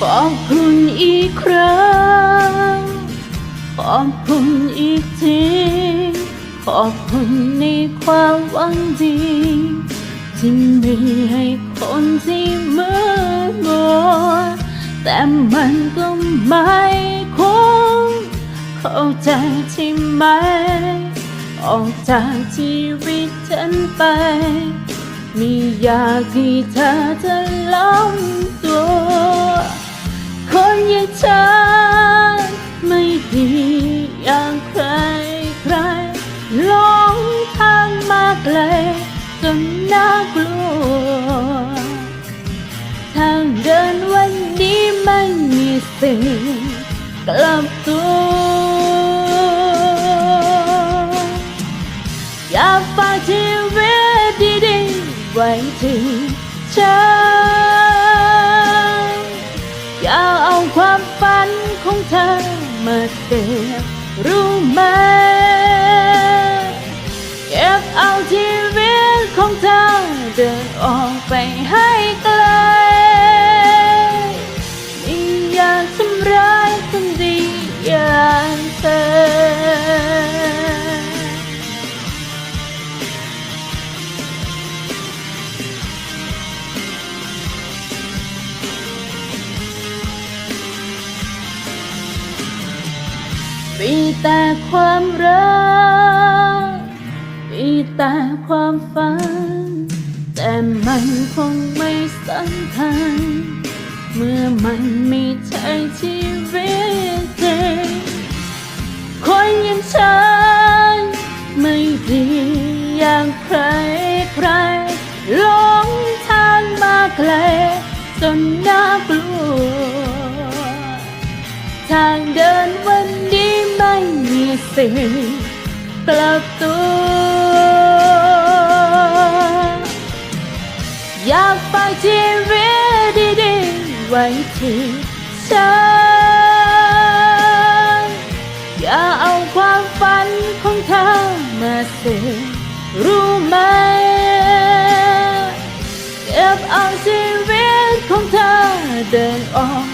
ขอบคุณอีกครั้ง ขอบคุณอีกที ขอบคุณในความหวังดีที่มีให้คนที่มืดมัวแต่มันก็ไม่คุ้มเข้าใจใช่ไหม ออกจากชีวิตฉันไปมีอยากที่เธอจะล้มตัว คนอย่างฉันไม่ดีอย่างใครใครหลงทางมาไกลจนน่ากลัว ทางเดินวันนี้ไม่มีสิ่งกลับตัว อยากฝากชีวิตดีๆไว้ที่ฉัน เก็บรู้ไหมเก็บเอาชีวิตของเธอเดินออกไปให้ไกล มีแต่ความรัก มีแต่ความฝัน แต่มันคงไม่สำคัญ เมื่อมันไม่ใช่ชีวิตจริงคนอย่างฉันไม่ดีอย่างใครใครหลงทางมาไกลจนน่ากลัว ทางเดินวันนี้ สิ่งกลับตัว อยากฝากชีวิตดีๆไว้ที่ฉันอย่าเอาความฝันของเธอมาเสียรู้ไหมเก็บเอาชีวิตของเธอเดินออก